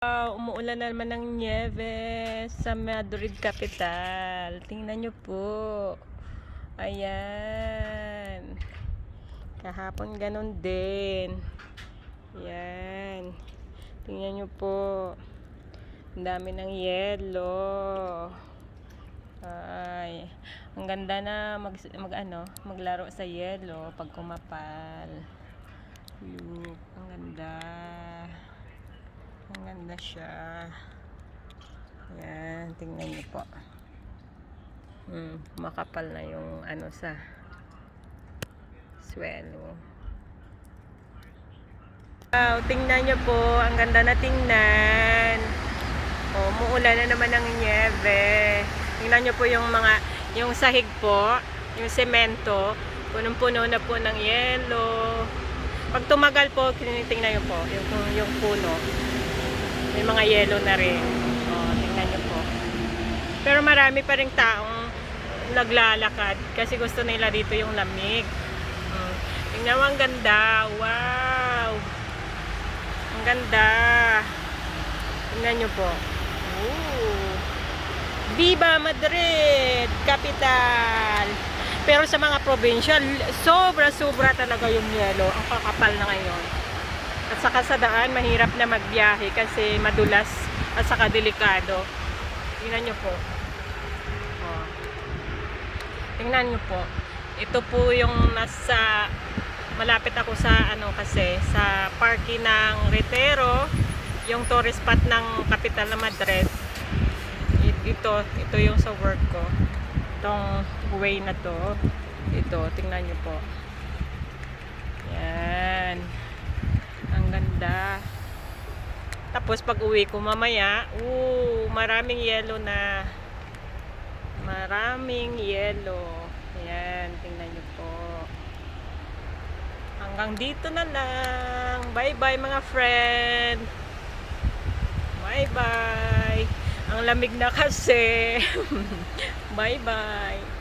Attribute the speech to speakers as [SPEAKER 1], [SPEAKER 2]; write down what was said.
[SPEAKER 1] Ah, umuulan na naman ng nieve sa Madrid capital. Tingnan nyo po. Ayan. Kahapon ganun din. Ayan. Tingnan nyo po. Ang dami ng yelo. Ay. Ang ganda na mag, mag ano, maglaro sa yelo pag kumapal. Look, ang ganda. Ganda siya. Yan, tingnan niyo po. Hmm, makapal na yung ano sa swelo. Wow, tingnan niyo po. Ang ganda na tingnan. Oh, muulan na naman ng nieve. Tingnan niyo po yung mga, yung sahig po, yung semento, punong-puno na po ng yelo. Pag tumagal po, tinitingnan niyo po, yung, yung puno. May mga yelo na rin. Oh, tingnan niyo po. Pero marami pa rin taong naglalakad kasi gusto nila dito yung lamig. Hmm. Tingnan mo, ang ganda. Wow! Ang ganda. Tingnan niyo po. Ooh. Viva Madrid! Capital! Pero sa mga provincial, sobra-sobra talaga yung yelo. Ang kakapal na ngayon. At saka sa daan, mahirap na magbiyahe kasi madulas at saka delikado. Tingnan nyo po. Oh. Tingnan nyo po. Ito po yung nasa malapit ako sa ano kasi sa parking ng Retero, yung tourist spot ng kapital na Madrid. Ito, ito yung sa work ko. Itong way na to. Ito, tingnan nyo po. Yan. Ang ganda. Tapos pag uwi ko mamaya, uh, maraming yellow na. Maraming yellow. Yan, tingnan nyo po. Hanggang dito na lang. Bye-bye mga friend. Bye-bye. Ang lamig na kasi. Bye-bye.